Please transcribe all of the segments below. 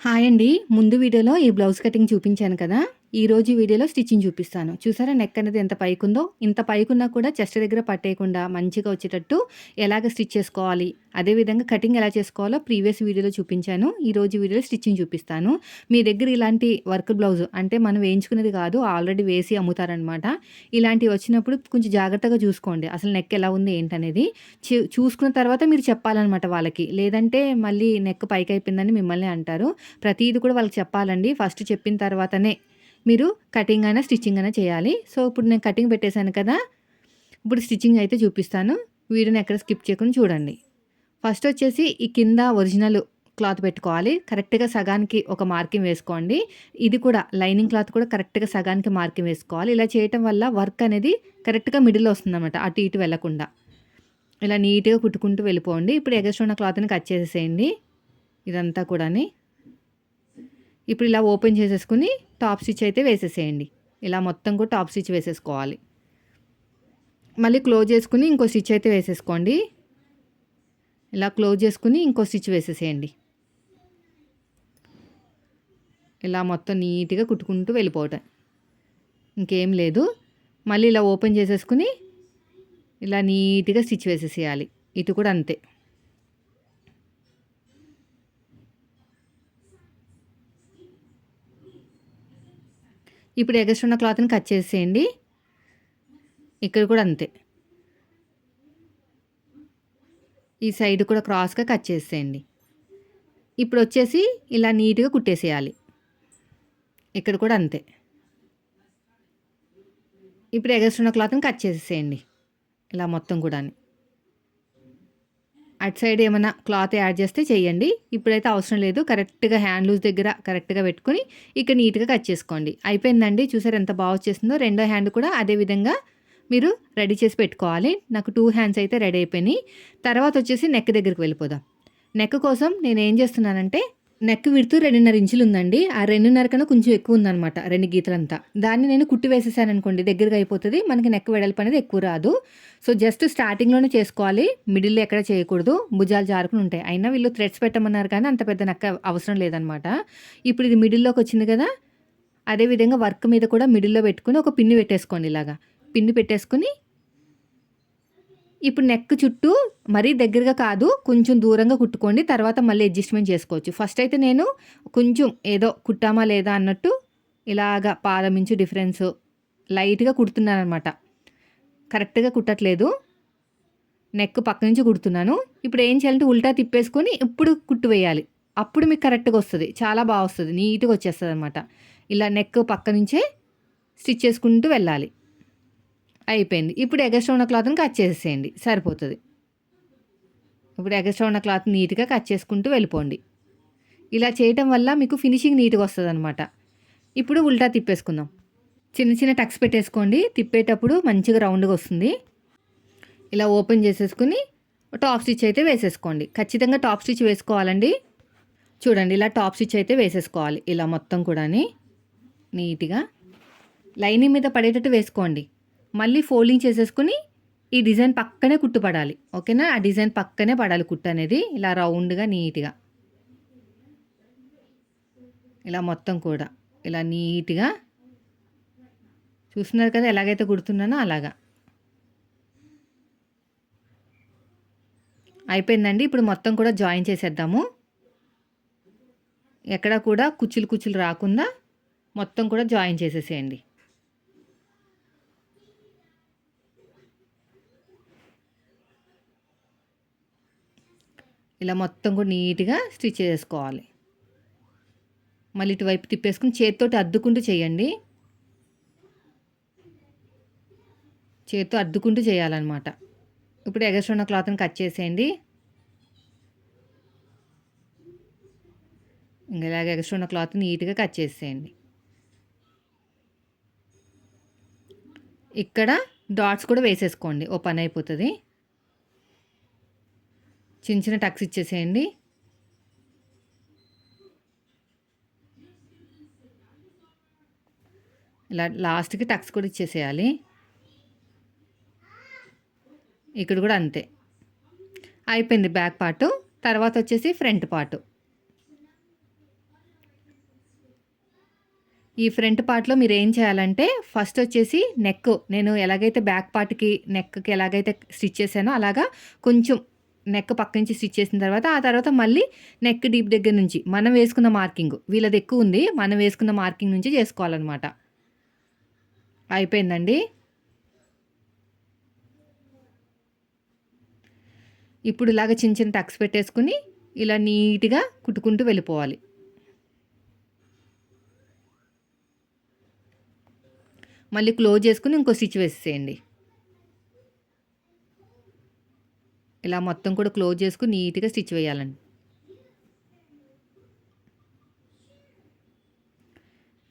Hi అండి. ముందు వీడియోలో ఈ బ్లౌజ్ కటింగ్ చూపించాను కదా. ఈ రోజు వీడియోలో స్టిచ్చింగ్ చూపిస్తాను. చూసారా నెక్ అనేది ఎంత పైకుందో? ఇంత పైకున్నా కూడా చెస్ట్ దగ్గర పట్టేయకుండా మంచిగా వచ్చేటట్టు ఎలాగ స్టిచ్ చేసుకోవాలి? అదేవిధంగా కటింగ్ ఎలా చేసుకోవాలో ప్రీవియస్ వీడియోలో చూపించాను. ఈ రోజు వీడియోలో స్టిచ్చింగ్ చూపిస్తాను. మీ దగ్గర ఇలాంటి వర్క్ బ్లౌజ్ అంటే మనం వేయించుకునేది కాదు ఆల్రెడీ వేసి అమ్ముతారనమాట. ఇలాంటివి వచ్చినప్పుడు కొంచెం జాగ్రత్తగా చూసుకోండి. అసలు నెక్ ఎలా ఉంది ఏంటనేది. చూసుకున్న తర్వాత మీరు చెప్పాలన్నమాట వాళ్ళకి. లేదంటే మళ్ళీ నెక్ పైకి అయిపోయిందని మిమ్మల్ని అంటారు. ప్రతిదీ కూడా వాళ్ళకి చెప్పాలండి. ఫస్ట్ చెప్పిన తర్వాతనే మీరు కటింగ్ అయినా స్టిచ్చింగ్ అయినా చేయాలి. సో ఇప్పుడు నేను కటింగ్ పెట్టేశాను కదా ఇప్పుడు స్టిచ్చింగ్ అయితే చూపిస్తాను. వీడియోని ఎక్కడ స్కిప్ చేయకుండా చూడండి. ఫస్ట్ వచ్చేసి ఈ కింద ఒరిజినల్ క్లాత్ పెట్టుకోవాలి. కరెక్ట్గా సగానికి ఒక మార్కింగ్ వేసుకోండి. ఇది కూడా లైనింగ్ క్లాత్ కూడా కరెక్ట్గా సగానికి మార్కింగ్ వేసుకోవాలి. ఇలా చేయటం వల్ల వర్క్ అనేది కరెక్ట్గా మిడిల్లో వస్తుందన్నమాట అటు ఇటు వెళ్ళకుండా ఇలా నీట్గా కుట్టుకుంటూ వెళ్ళిపోండి. ఇప్పుడు ఎగస్ట్ ఉన్న క్లాత్ని కట్ చేసేసేయండి. ఇదంతా కూడాని. ఇప్పుడు ఇలా ఓపెన్ చేసేసుకుని టాప్ స్టిచ్ అయితే వేసేసేయండి. ఇలా మొత్తం కూడా టాప్ స్టిచ్ వేసేసుకోవాలి. మళ్ళీ క్లోజ్ చేసుకుని ఇంకో స్టిచ్ అయితే వేసేసుకోండి. ఇలా క్లోజ్ చేసుకుని ఇంకో స్టిచ్ వేసేసేయండి. ఇలా మొత్తం నీట్గా కుట్టుకుంటూ వెళ్ళిపోవటం. ఇంకేం లేదు. మళ్ళీ ఇలా ఓపెన్ చేసేసుకుని ఇలా నీట్గా స్టిచ్ వేసేసేయాలి. ఇటు కూడా అంతే. ఇప్పుడు ఎగస్ట్ ఉన్న క్లాత్ని కట్ చేసేయండి. ఇక్కడ కూడా అంతే. ఈ సైడ్ కూడా క్రాస్గా కట్ చేసేయండి. ఇప్పుడు వచ్చేసి ఇలా నీట్గా కుట్టేసేయాలి. ఇక్కడ కూడా అంతే. ఇప్పుడు ఎగస్ట్ ఉన్న క్లాత్ని కట్ చేసేసేయండి ఇలా మొత్తం కూడా అటు సైడ్ ఏమైనా క్లాత్ యాడ్ చేస్తే చేయండి. ఇప్పుడైతే అవసరం లేదు. కరెక్ట్గా హ్యాండ్ లూజ్ దగ్గర కరెక్ట్గా పెట్టుకుని ఇక్కడ నీట్గా కట్ చేసుకోండి. అయిపోయిందండి. చూసారు ఎంత బాగా వచ్చేసిందో. రెండో హ్యాండ్ కూడా అదే విధంగా మీరు రెడీ చేసి పెట్టుకోవాలి. నాకు టూ హ్యాండ్స్ అయితే రెడీ అయిపోయినాయి. తర్వాత వచ్చేసి నెక్ దగ్గరికి వెళ్ళిపోదాం. నెక్ కోసం నేను ఏం చేస్తున్నానంటే నెక్ విడుతూ రెండున్నర ఇంచులు ఉందండి ఆ రెండున్నర కన్నా కొంచెం ఎక్కువ ఉందన్నమాట రెండు గీతలంతా. దాన్ని నేను కుట్టి వేసేసాను అనుకోండి దగ్గరగా అయిపోతుంది. మనకి నెక్ వెడల్పు అనేది ఎక్కువ రాదు. సో జస్ట్ స్టార్టింగ్లోనే చేసుకోవాలి. మిడిల్లో ఎక్కడ చేయకూడదు. భుజాలు జారుకుని ఉంటాయి. అయినా వీళ్ళు థ్రెడ్స్ పెట్టమన్నారు కానీ అంత పెద్ద నెక్క అవసరం లేదనమాట. ఇప్పుడు ఇది మిడిల్లోకి వచ్చింది కదా అదేవిధంగా వర్క్ మీద కూడా మిడిల్లో పెట్టుకుని ఒక పిన్ని పెట్టేసుకోండి ఇలాగా. పిన్ని పెట్టేసుకుని ఇప్పుడు నెక్ చుట్టూ మరీ దగ్గరగా కాదు కొంచెం దూరంగా కుట్టుకోండి తర్వాత మళ్ళీ అడ్జస్ట్మెంట్ చేసుకోవచ్చు. ఫస్ట్ అయితే నేను కొంచెం ఏదో కుట్టామా లేదా అన్నట్టు ఇలాగా పాదమించు డిఫరెన్స్ లైట్గా కుడుతున్నాను అనమాట కరెక్ట్గా కుట్టట్లేదు. నెక్ పక్క నుంచి కుడుతున్నాను. ఇప్పుడు ఏం చేయాలంటే ఉల్టా తిప్పేసుకొని ఇప్పుడు కుట్టు వేయాలి. అప్పుడు మీకు కరెక్ట్గా వస్తుంది. చాలా బాగా వస్తుంది. నీట్గా వచ్చేస్తుంది అనమాట ఇలా నెక్ పక్క నుంచే స్టిచ్ చేసుకుంటూ వెళ్ళాలి. అయిపోయింది. ఇప్పుడు ఎగస్ట్రా ఉన్న క్లాత్ని కట్ చేసేయండి. సరిపోతుంది. ఇప్పుడు ఎగస్ట్రా ఉన్న క్లాత్ నీట్గా కట్ చేసుకుంటూ వెళ్ళిపోండి. ఇలా చేయటం వల్ల మీకు ఫినిషింగ్ నీట్గా వస్తుంది అనమాట ఇప్పుడు ఉల్టా తిప్పేసుకుందాం. చిన్న చిన్న టక్స్ పెట్టేసుకోండి. తిప్పేటప్పుడు మంచిగా రౌండ్గా వస్తుంది. ఇలా ఓపెన్ చేసేసుకుని టాప్ స్టిచ్ అయితే వేసేసుకోండి. ఖచ్చితంగా టాప్ స్టిచ్ వేసుకోవాలండి. చూడండి ఇలా టాప్ స్టిచ్ అయితే వేసేసుకోవాలి. ఇలా మొత్తం కూడా నీట్గా. లైనింగ్ మీద పడేటట్టు వేసుకోండి. మళ్ళీ ఫోల్డింగ్ చేసేసుకుని ఈ డిజైన్ పక్కనే కుట్టు పడాలి ఓకేనా? ఆ డిజైన్ పక్కనే పడాలి కుట్టు అనేది. ఇలా రౌండ్గా నీట్గా. ఇలా మొత్తం కూడా. ఇలా నీట్గా. చూస్తున్నారు కదా ఎలాగైతే కుడుతున్నానో అలాగా. అయిపోయిందండి. ఇప్పుడు మొత్తం కూడా జాయిన్ చేసేద్దాము. ఎక్కడ కూడా కుచ్చులు కుచ్చులు రాకుండా మొత్తం కూడా జాయిన్ చేసేసేయండి. ఇలా మొత్తం కూడా నీట్గా స్టిచ్ చేసుకోవాలి. మళ్ళీ ఇటువైపు తిప్పేసుకుని చేతితోటి అద్దుకుంటూ చేయండి. చేతితో అద్దుకుంటూ చేయాలన్నమాట. ఇప్పుడు ఎగస్ట్ ఉన్న క్లాత్ని కట్ చేసేయండి. ఇంకా ఇలాగ ఎగస్ట్రా ఉన్న క్లాత్ నీట్గా కట్ చేసేయండి. ఇక్కడ డాట్స్ కూడా వేసేసుకోండి. ఓ పని అయిపోతుంది. చిన్న చిన్న టక్స్ ఇచ్చేసేయండి. ఇలా లాస్ట్కి టక్స్ కూడా ఇచ్చేసేయాలి. ఇక్కడ కూడా అంతే. అయిపోయింది బ్యాక్ పార్టు. తర్వాత వచ్చేసి ఫ్రంట్ పార్టు. ఈ ఫ్రంట్ పార్ట్‌లో మీరేం చేయాలంటే ఫస్ట్ వచ్చేసి నెక్. నేను ఎలాగైతే బ్యాక్ పార్ట్‌కి నెక్‌కి ఎలాగైతే స్టిచ్ చేశానో అలాగా కొంచెం నెక్ పక్క నుంచి స్టిచ్ చేసిన తర్వాత ఆ తర్వాత మళ్ళీ నెక్ డీప్ దగ్గర నుంచి మనం వేసుకున్న మార్కింగ్ వీళ్ళది ఎక్కువ ఉంది మనం వేసుకున్న మార్కింగ్ నుంచి చేసుకోవాలన్నమాట. అయిపోయిందండి? ఇప్పుడు ఇలాగ చిన్న చిన్న టక్స్ పెట్టేసుకుని ఇలా నీట్గా కుట్టుకుంటూ వెళ్ళిపోవాలి. మళ్ళీ క్లోజ్ చేసుకుని ఇంకో స్టిచ్ వేసేయండి ఇలా మొత్తం కూడా క్లోజ్ చేసుకుని నీట్గా స్టిచ్ వేయాలండి.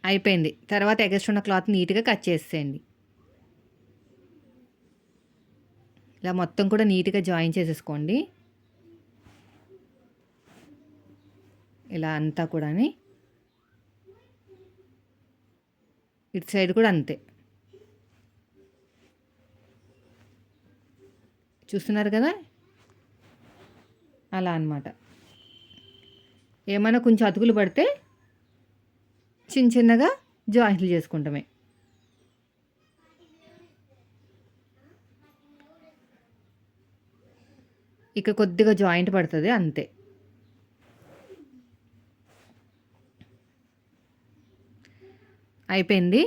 అయిపోయింది. తర్వాత ఎగస్ట్ ఉన్న క్లాత్ నీట్గా కట్ చేసేయండి. ఇలా మొత్తం కూడా నీట్గా జాయిన్ చేసేసుకోండి. ఇలా అంతా కూడా ఇటు సైడ్ కూడా అంతే. చూస్తున్నారు కదా? అలా అనమాట ఏమైనా కొంచెం అతుకులు పడితే చిన్న చిన్నగా జాయింట్లు చేసుకుంటామే. ఇక కొద్దిగా జాయింట్ పడుతుంది అంతే. అయిపోయింది.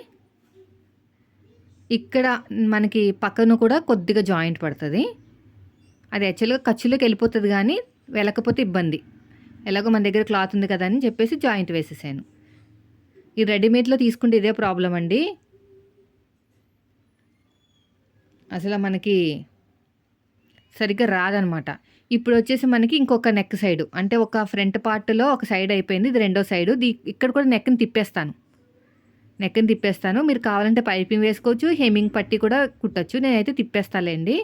ఇక్కడ మనకి పక్కన కూడా కొద్దిగా జాయింట్ పడుతుంది. అది యాక్చువల్గా ఖర్చులోకి వెళ్ళిపోతుంది కానీ వెళ్ళకపోతే ఇబ్బంది. ఎలాగో మన దగ్గర క్లాత్ ఉంది కదా అని చెప్పేసి జాయింట్ వేసేసాను. ఈ రెడీమేడ్లో తీసుకుంటే ఇదే ప్రాబ్లం అండి. అసలు మనకి సరిగ్గా రాదనమాట. ఇప్పుడు వచ్చేసి మనకి ఇంకొక నెక్ సైడు అంటే ఒక ఫ్రంట్ పార్ట్లో ఒక సైడ్ అయిపోయింది ఇది రెండో సైడు దీ ఇక్కడ కూడా నెక్ని తిప్పేస్తాను. నెక్ని తిప్పేస్తాను మీరు కావాలంటే పైపింగ్ వేసుకోవచ్చు హెమింగ్ పట్టి కూడా కుట్టచ్చు నేనైతే తిప్పేస్తాలేండి.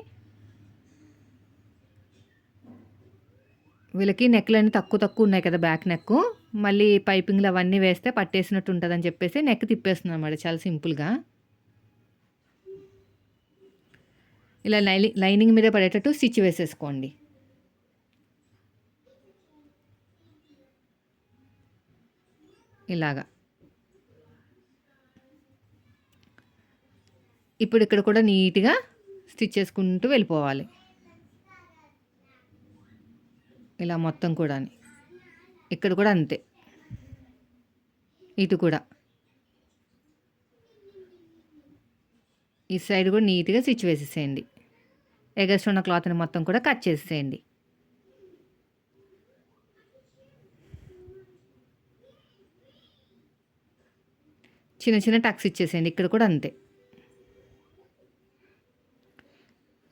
వీళ్ళకి నెక్లన్నీ తక్కువ తక్కువ ఉన్నాయి కదా బ్యాక్ నెక్ మళ్ళీ పైపింగ్లు అవన్నీ వేస్తే పట్టేసినట్టు ఉంటుందని చెప్పేసి నెక్ తిప్పేస్తున్నాను అన్నమాట చాలా సింపుల్గా. ఇలా లైనింగ్ లైనింగ్ మీద పడేటట్టు స్టిచ్ వేసేసుకోండి. ఇలాగా. ఇప్పుడు ఇక్కడ కూడా నీట్గా స్టిచ్ చేసుకుంటూ వెళ్ళిపోవాలి. ఇలా మొత్తం కూడా ఇక్కడ కూడా అంతే. ఇటు కూడా. ఈ సైడ్ కూడా నీట్గా స్టిచ్ వేసేసేయండి. ఎగస్ట్ ఉన్న క్లాత్ని మొత్తం కూడా కట్ చేసేయండి చిన్న చిన్న టక్స్ ఇచ్చేసేయండి. ఇక్కడ కూడా అంతే.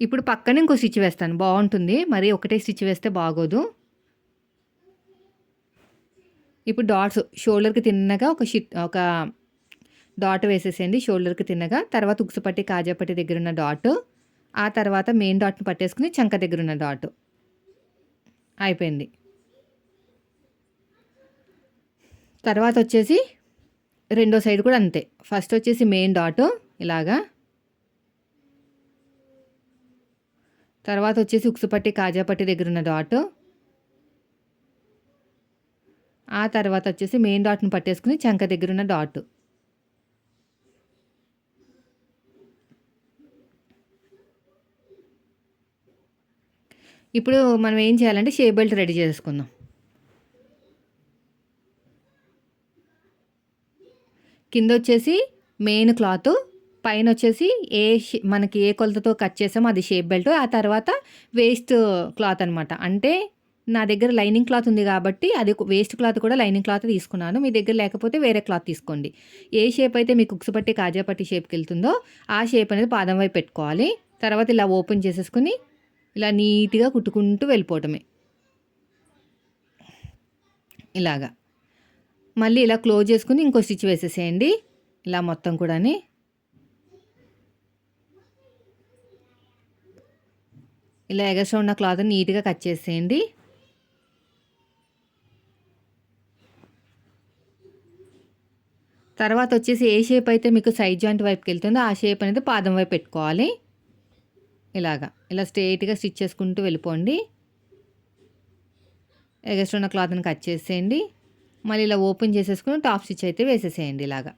ఇప్పుడు పక్కన ఇంకో స్టిచ్ వేస్తాను. బాగుంటుంది. మరి ఒకటే స్టిచ్ వేస్తే బాగోదు. ఇప్పుడు డాట్స్ షోల్డర్కి తిన్నగా ఒక షిట్ ఒక డాట్ వేసేసేయండి. షోల్డర్కి తిన్నగా. తర్వాత ఉక్సుపట్టి కాజాపట్టి దగ్గర ఉన్న డాట్. ఆ తర్వాత మెయిన్ డాట్ని పట్టేసుకుని చంక దగ్గర ఉన్న డాట్. అయిపోయింది. తర్వాత వచ్చేసి రెండో సైడ్ కూడా అంతే. ఫస్ట్ వచ్చేసి మెయిన్ డాట్ ఇలాగా. తర్వాత వచ్చేసి ఉక్సుపట్టి కాజాపట్టి దగ్గర ఉన్న డాట్ ఆ తర్వాత వచ్చేసి మెయిన్ డాట్ను పట్టేసుకుని చంక దగ్గర ఉన్న డాట్ ఇప్పుడు మనం ఏం చేయాలంటే షే బెల్ట్ రెడీ చేసుకుందాం. కింద వచ్చేసి మెయిన్ క్లాత్ పైన వచ్చేసి ఏ మనకి ఏ కొలతతో కట్ చేసామో అది షేప్ బెల్ట్ ఆ తర్వాత వేస్ట్ క్లాత్ అనమాట అంటే నా దగ్గర లైనింగ్ క్లాత్ ఉంది కాబట్టి అది వేస్ట్ క్లాత్ కూడా లైనింగ్ క్లాత్ తీసుకున్నాను. మీ దగ్గర లేకపోతే వేరే క్లాత్ తీసుకోండి. ఏ షేప్ అయితే మీకు కుక్స్ పట్టి కాజాపట్టి షేప్కి వెళ్తుందో ఆ షేప్ అనేది పాదం వైపు పెట్టుకోవాలి. తర్వాత ఇలా ఓపెన్ చేసేసుకుని ఇలా నీట్గా కుట్టుకుంటూ వెళ్ళిపోవటమే. ఇలాగా. మళ్ళీ ఇలా క్లోజ్ చేసుకుని ఇంకో స్టిచ్ వేసేసేయండి. ఇలా మొత్తం కూడా ఇలా ఎగస్ట్రా ఉన్న క్లాత్ నీట్గా కట్ చేసేయండి. తర్వాత వచ్చేసి ఏ షేప్ అయితే మీకు సైడ్ జాయింట్ వైపుకి వెళ్తుందో ఆ షేప్ అనేది పాదం వైపు పెట్టుకోవాలి. ఇలాగా ఇలా స్ట్రైట్గా స్టిచ్ చేసుకుంటూ వెళ్ళిపోండి. ఎగస్ట్రా ఉన్న క్లాత్ని కట్ చేసేయండి. మళ్ళీ ఇలా ఓపెన్ చేసేసుకుని టాప్ స్టిచ్ అయితే వేసేసేయండి ఇలాగా.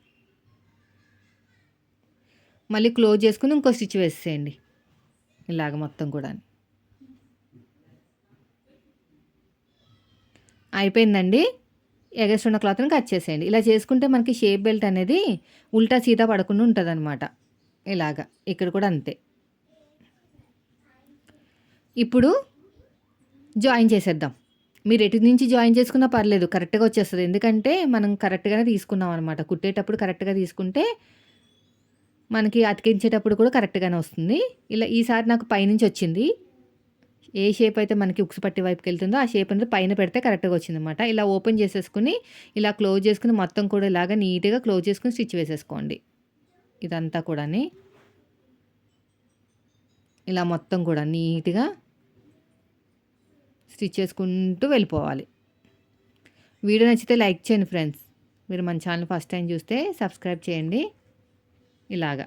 మళ్ళీ క్లోజ్ చేసుకుని ఇంకో స్టిచ్ వేసేయండి ఇలాగ మొత్తం కూడా అయిపోయిందండి. ఎగస్ట్ ఉన్న క్లాత్ని కట్ చేసేయండి. ఇలా చేసుకుంటే మనకి షేప్ బెల్ట్ అనేది ఉల్టా సీదా పడకుండా ఉంటుంది అనమాట ఇలాగా. ఇక్కడ కూడా అంతే. ఇప్పుడు జాయిన్ చేసేద్దాం. మీరు ఎటు నుంచి జాయిన్ చేసుకున్నా పర్లేదు కరెక్ట్గా వచ్చేస్తుంది. ఎందుకంటే మనం కరెక్ట్గానే తీసుకున్నాం అనమాట కుట్టేటప్పుడు కరెక్ట్గా తీసుకుంటే మనకి అతికించేటప్పుడు కూడా కరెక్ట్గానే వస్తుంది. ఇలా ఈసారి నాకు పైనుంచి వచ్చింది. ఏ షేప్ అయితే మనకి ఉక్స్ పట్టి వైపుకి వెళ్తుందో ఆ షేప్ అనేది పైన పెడితే కరెక్ట్గా వచ్చిందనమాట ఇలా ఓపెన్ చేసేసుకుని ఇలా క్లోజ్ చేసుకుని మొత్తం కూడా ఇలాగా నీట్గా క్లోజ్ చేసుకుని స్టిచ్ వేసేసుకోండి. ఇదంతా కూడా ఇలా మొత్తం కూడా నీట్గా స్టిచ్ చేసుకుంటూ వెళ్ళిపోవాలి. వీడియో నచ్చితే లైక్ చేయండి ఫ్రెండ్స్. మీరు మన ఛానల్ ఫస్ట్ టైం చూస్తే సబ్స్క్రైబ్ చేయండి. ఇలాగా.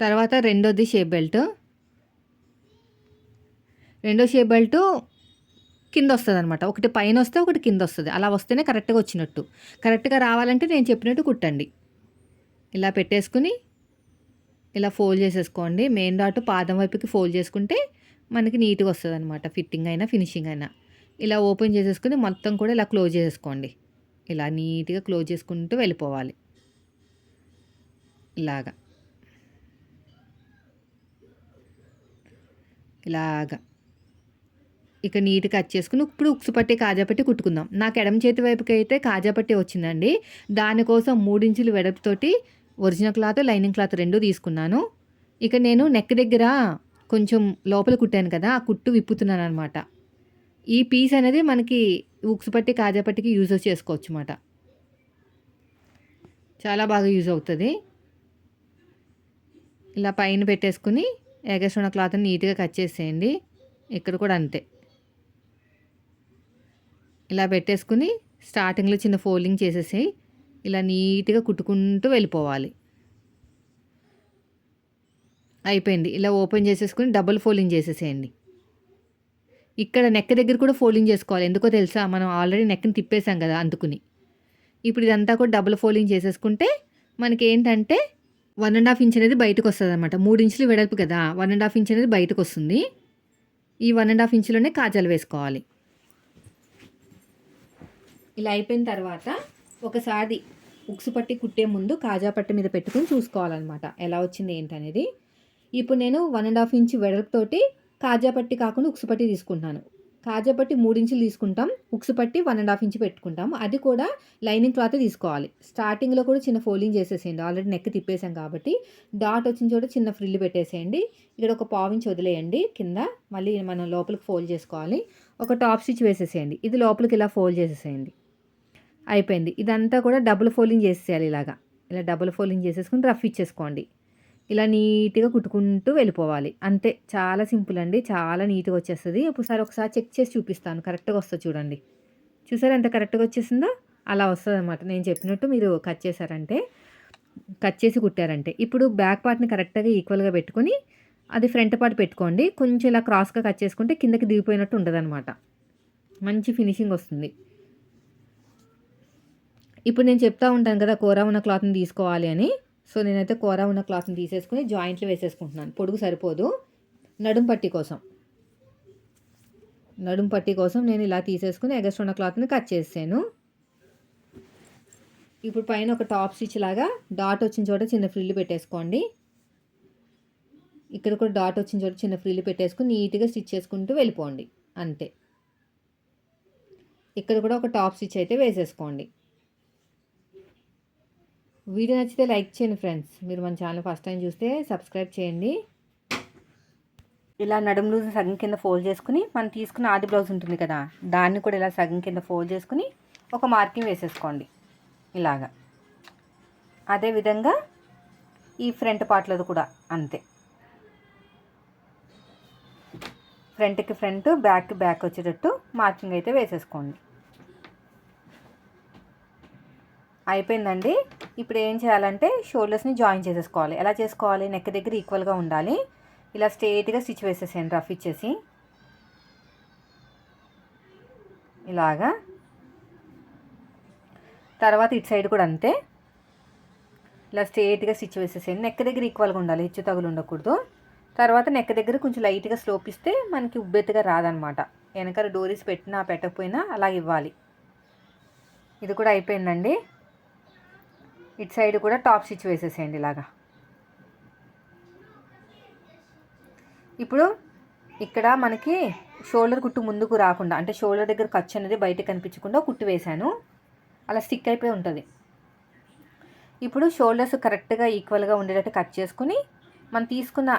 తర్వాత రెండోది షేప్ బెల్ట్. రెండో షేప్ బెల్ట్ కింద వస్తుంది అనమాట ఒకటి పైన వస్తే ఒకటి కింద వస్తుంది అలా వస్తేనే కరెక్ట్గా వచ్చినట్టు. కరెక్ట్గా రావాలంటే నేను చెప్పినట్టు కుట్టండి. ఇలా పెట్టేసుకుని ఇలా ఫోల్డ్ చేసేసుకోండి. మెయిన్ డాట్ పాదం వైపుకి ఫోల్డ్ చేసుకుంటే మనకి నీట్గా వస్తుంది అనమాట ఫిట్టింగ్ అయినా ఫినిషింగ్ అయినా. ఇలా ఓపెన్ చేసేసుకుని మొత్తం కూడా ఇలా క్లోజ్ చేసేసుకోండి ఇలా నీట్గా క్లోజ్ చేసుకుంటూ వెళ్ళిపోవాలి. ఇలాగా. ఇలాగా. ఇక నీట్గా కట్ చేసుకుని ఇప్పుడు ఉక్సు పట్టి కాజా పట్టి కుట్టుకుందాం. నాకు ఎడమ చేతి వైపుకి అయితే కాజా పట్టి వచ్చిందండి. దానికోసం మూడించులు వెడపుతోటి ఒరిజినల్ క్లాత్ లైనింగ్ క్లాత్ రెండు తీసుకున్నాను. ఇక నేను నెక్ దగ్గర కొంచెం లోపల కుట్టాను కదా ఆ కుట్టు విప్పుతున్నాను అనమాట ఈ పీస్ అనేది మనకి ఉక్సు పట్టి కాజా పట్టికి యూజ్ చేసుకోవచ్చు అన్నమాట చాలా బాగా యూజ్ అవుతుంది. ఇలా పైన పెట్టేసుకుని ఎగస్ట్ ఉన్న క్లాత్ని నీట్గా కట్ చేసేయండి. ఇక్కడ కూడా అంతే. ఇలా పెట్టేసుకుని స్టార్టింగ్లో చిన్న ఫోల్డింగ్ చేసేసి ఇలా నీట్గా కుట్టుకుంటూ వెళ్ళిపోవాలి. అయిపోయింది. ఇలా ఓపెన్ చేసేసుకుని డబుల్ ఫోల్డింగ్ చేసేసేయండి. ఇక్కడ నెక్ దగ్గర కూడా ఫోల్డింగ్ చేసుకోవాలి. ఎందుకో తెలుసా? మనం ఆల్రెడీ నెక్ని తిప్పేసాం కదా అందుకుని. ఇప్పుడు ఇదంతా కూడా డబుల్ ఫోల్డింగ్ చేసేసుకుంటే మనకి ఏంటంటే వన్ అండ్ హాఫ్ ఇంచ్ అనేది బయటకు వస్తుంది అనమాట మూడు ఇంచులు వెడల్పు కదా వన్ అండ్ హాఫ్ ఇంచ్ అనేది బయటకు వస్తుంది ఈ వన్ అండ్ హాఫ్ ఇంచులోనే కాజాలు వేసుకోవాలి. ఇలా అయిపోయిన తర్వాత ఒకసారి ఉక్సు పట్టి కుట్టే ముందు కాజా పట్టి మీద పెట్టుకుని చూసుకోవాలన్నమాట. ఎలా వచ్చింది ఏంటనేది ఇప్పుడు నేను వన్ అండ్ హాఫ్ ఇంచ్ వెడల్పుతోటి కాజా పట్టి కాకుండా ఉక్సు పట్టి తీసుకుంటున్నాను. కాజా పట్టి మూడు ఇంచులు తీసుకుంటాం. ఉక్స్ పట్టి వన్ అండ్ హాఫ్ ఇంచ్ పెట్టుకుంటాం. అది కూడా లైనింగ్ క్లాత్ తీసుకోవాలి. స్టార్టింగ్లో కూడా చిన్న ఫోల్డింగ్ చేసేసేయండి. ఆల్రెడీ నెక్ తిప్పేసాం కాబట్టి డాట్ వచ్చిన చోట చిన్న ఫ్రిల్ పెట్టేసేయండి. ఇక్కడ ఒక పావు వదిలేయండి కింద. మళ్ళీ మనం లోపలికి ఫోల్డ్ చేసుకోవాలి. ఒక టాప్ స్టిచ్ వేసేసేయండి. ఇది లోపలికి ఇలా ఫోల్డ్ చేసేసేయండి. అయిపోయింది. ఇదంతా కూడా డబుల్ ఫోల్డింగ్ చేసేయాలి ఇలాగా. ఇలా డబుల్ ఫోల్డింగ్ చేసేసుకుని రఫ్ ఇచ్చేసుకోండి. ఇలా నీట్గా కుట్టుకుంటూ వెళ్ళిపోవాలి. అంతే. చాలా సింపుల్ అండి. చాలా నీట్గా వచ్చేస్తుంది. ఒకసారి ఒకసారి చెక్ చేసి చూపిస్తాను. కరెక్ట్గా వస్తుంది చూడండి. చూసారు ఎంత కరెక్ట్గా వచ్చేసిందో? అలా వస్తుంది అనమాట నేను చెప్పినట్టు మీరు కట్ చేశారంటే కట్ చేసి కుట్టారంటే. ఇప్పుడు బ్యాక్ పార్ట్ని కరెక్ట్గా ఈక్వల్గా పెట్టుకొని అది ఫ్రంట్ పార్ట్ పెట్టుకోండి. కొంచెం ఇలా క్రాస్గా కట్ చేసుకుంటే కిందకి దిగిపోయినట్టు ఉండదు మంచి ఫినిషింగ్ వస్తుంది. ఇప్పుడు నేను చెప్తా ఉంటాను కదా కూర ఉన్న క్లాత్ని తీసుకోవాలి అని. సో నేనైతే కూర ఉన్న క్లాత్ని తీసేసుకుని జాయింట్లు వేసేసుకుంటున్నాను. పొడుగు సరిపోదు. నడుం పట్టి కోసం. నడుం పట్టి కోసం నేను ఇలా తీసేసుకుని ఎగస్ట్ ఉన్న క్లాత్ని కట్ చేసాను ఇప్పుడు పైన ఒక టాప్ స్టిచ్ లాగా డాట్ వచ్చిన చోట చిన్న ఫ్రిల్లు పెట్టేసుకోండి. ఇక్కడ కూడా డాట్ వచ్చిన చోట చిన్న ఫ్రిల్లు పెట్టేసుకుని నీట్గా స్టిచ్ చేసుకుంటూ వెళ్ళిపోండి. అంతే. ఇక్కడ కూడా ఒక టాప్ స్టిచ్ అయితే వేసేసుకోండి. వీడియో నచ్చితే లైక్ చేయండి ఫ్రెండ్స్. మీరు మన ఛానల్ ఫస్ట్ టైం చూస్తే సబ్స్క్రైబ్ చేయండి. ఇలా నడుము లూజ్ సగం కింద ఫోల్డ్ చేసుకుని మనం తీసుకున్న ఆది బ్లౌజ్ ఉంటుంది కదా దాన్ని కూడా ఇలా సగం కింద ఫోల్డ్ చేసుకుని ఒక మార్కింగ్ వేసేసుకోండి. ఇలాగా. అదేవిధంగా ఈ ఫ్రంట్ పార్ట్లది కూడా అంతే. ఫ్రంట్కి ఫ్రంట్ బ్యాక్ బ్యాక్ వచ్చేటట్టు మార్కింగ్ అయితే వేసేసుకోండి. అయిపోయిందండి. ఇప్పుడు ఏం చేయాలంటే షోల్డర్స్ని జాయిన్ చేసేసుకోవాలి. ఎలా చేసుకోవాలి? నెక్ దగ్గర ఈక్వల్గా ఉండాలి. ఇలా స్ట్రేట్గా స్టిచ్ వేసేసేయండి రఫ్ ఇచ్చేసి. ఇలాగా. తర్వాత ఇటు సైడ్ కూడా అంతే. ఇలా స్ట్రేట్గా స్టిచ్ వేసేసేయండి. నెక్ దగ్గర ఈక్వల్గా ఉండాలి. హెచ్చు తగులు ఉండకూడదు. తర్వాత నెక్ దగ్గర కొంచెం లైట్గా స్లోప్ ఇస్తే మనకి ఉబ్బెత్తుగా రాదనమాట. వెనకాల డోరీస్ పెట్టినా పెట్టకపోయినా అలా ఇవ్వాలి. ఇది కూడా అయిపోయిందండి. ఇటు సైడ్ కూడా టాప్ స్టిచ్ వేసేసేయండి ఇలాగా. ఇప్పుడు ఇక్కడ మనకి షోల్డర్ కుట్టు ముందుకు రాకుండా అంటే షోల్డర్ దగ్గర ఖర్చు అనేది బయట కనిపించకుండా కుట్టు వేశాను. అలా స్టిక్ అయిపోయి ఉంటుంది. ఇప్పుడు షోల్డర్స్ కరెక్ట్గా ఈక్వల్గా ఉండేటట్టు కట్ చేసుకుని మనం తీసుకున్న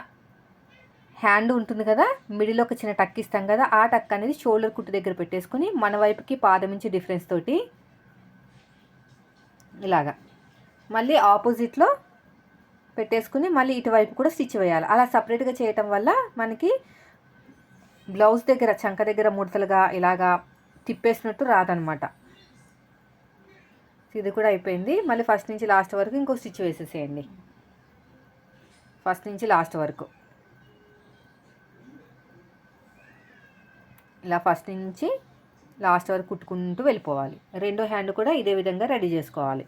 హ్యాండ్ ఉంటుంది కదా మిడిల్ ఒక చిన్న టక్ ఇస్తాం కదా ఆ టక్ అనేది షోల్డర్ కుట్టు దగ్గర పెట్టేసుకుని మన వైపుకి పాదం డిఫరెన్స్ తోటి ఇలాగా. మళ్ళీ ఆపోజిట్లో పెట్టేసుకుని మళ్ళీ ఇటువైపు కూడా స్టిచ్ వేయాలి. అలా సపరేట్గా చేయటం వల్ల మనకి బ్లౌజ్ దగ్గర చంక దగ్గర ముడతలుగా ఇలాగా తిప్పేసినట్టు రాదనమాట. ఇది కూడా అయిపోయింది. మళ్ళీ ఫస్ట్ నుంచి లాస్ట్ వరకు ఇంకో స్టిచ్ వేసేసేయండి. ఫస్ట్ నుంచి లాస్ట్ వరకు. ఇలా ఫస్ట్ నుంచి లాస్ట్ వరకు కుట్టుకుంటూ వెళ్ళిపోవాలి. రెండో హ్యాండ్ కూడా ఇదే విధంగా రెడీ చేసుకోవాలి.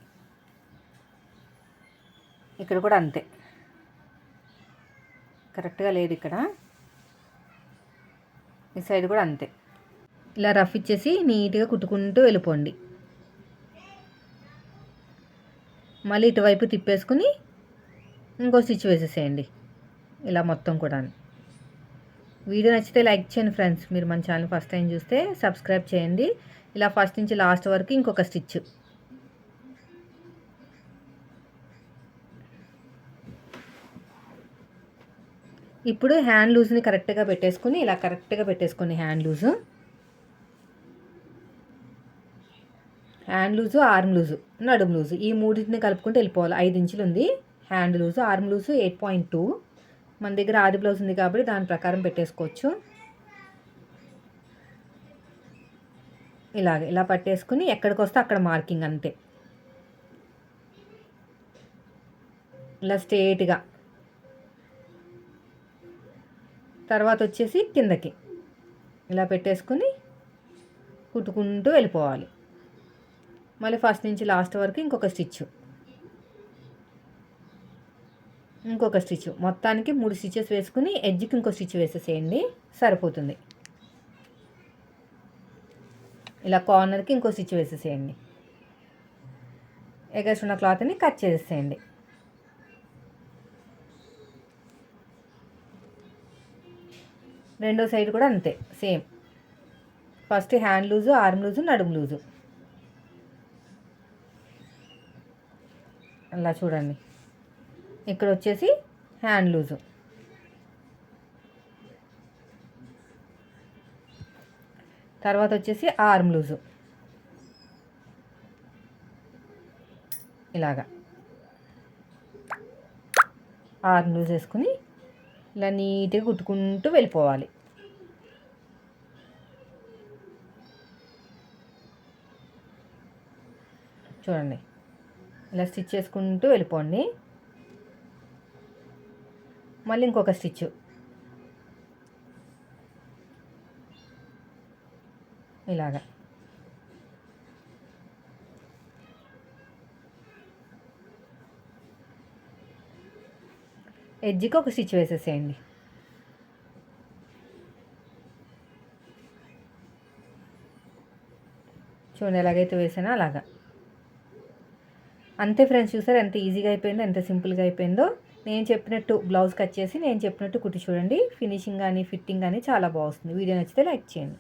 ఇక్కడ కూడా అంతే. కరెక్ట్గా లేదు ఇక్కడ. ఈ సైడ్ కూడా అంతే. ఇలా రఫ్ ఇచ్చేసి నీట్గా కుట్టుకుంటూ వెళ్ళిపోండి. మళ్ళీ ఇటువైపు తిప్పేసుకుని ఇంకో స్టిచ్ వేసేసేయండి. ఇలా మొత్తం కూడా. వీడియో నచ్చితే లైక్ చేయండి ఫ్రెండ్స్. మీరు మన ఛానల్ ఫస్ట్ టైం చూస్తే సబ్స్క్రైబ్ చేయండి. ఇలా ఫస్ట్ నుంచి లాస్ట్ వరకు ఇంకొక స్టిచ్. ఇప్పుడు హ్యాండ్ లూజ్ని కరెక్ట్గా పెట్టేసుకుని ఇలా కరెక్ట్గా పెట్టేసుకోండి hand loose hand loose arm loose నడుము లూజు ఈ మూడింటిని కలుపుకుంటూ వెళ్ళిపోవాలి. ఐదు ఇంచులు ఉంది. Hand loose arm loose eight point two మన దగ్గర ఆది బ్లౌజ్ ఉంది కాబట్టి దాని ప్రకారం పెట్టేసుకోవచ్చు. ఇలాగ ఇలా పట్టేసుకుని ఎక్కడికి వస్తే అక్కడ మార్కింగ్ అంతే. ఇలా స్ట్రేట్గా తర్వాత వచ్చేసి కిందకి. ఇలా పెట్టేసుకుని కుట్టుకుంటూ వెళ్ళిపోవాలి. మళ్ళీ ఫస్ట్ నుంచి లాస్ట్ వరకు ఇంకొక స్టిచ్. ఇంకొక స్టిచ్. మొత్తానికి మూడు స్టిచెస్ వేసుకుని ఎడ్జ్కి ఇంకో స్టిచ్ వేసేసేయండి. సరిపోతుంది. ఇలా కార్నర్కి ఇంకో స్టిచ్ వేసేసేయండి. ఎగర్స్ ఉన్న క్లాత్ని కట్ చేసేయండి రెండో సైడ్ కూడా అంతే same. First hand loose arm loose నడుము లూజు. అలా చూడండి. ఇక్కడ వచ్చేసి హ్యాండ్ లూజు. తర్వాత వచ్చేసి ఆర్మ్ లూజు. ఇలాగా. ఆర్మ్ లూజ్ వేసుకుని ఇలా నీట్గా కుట్టుకుంటూ వెళ్ళిపోవాలి. చూడండి. ఇలా స్టిచ్ చేసుకుంటూ వెళ్ళిపోండి. మళ్ళీ ఇంకొక స్టిచ్. ఇలాగా. ఎడ్జ్కి ఒక స్టిచ్ వేసేసేయండి. చూడండి ఎలాగైతే వేసానో అలాగా. అంతే ఫ్రెండ్స్ చూసారు? ఎంత ఈజీగా అయిపోయిందో ఎంత సింపుల్గా అయిపోయిందో. నేను చెప్పినట్టు బ్లౌజ్ కట్ చేసి నేను చెప్పినట్టు కుట్టి చూడండి. ఫినిషింగ్ కానీ ఫిట్టింగ్ కానీ చాలా బాగుంది వీడియో నచ్చితే లైక్ చేయండి.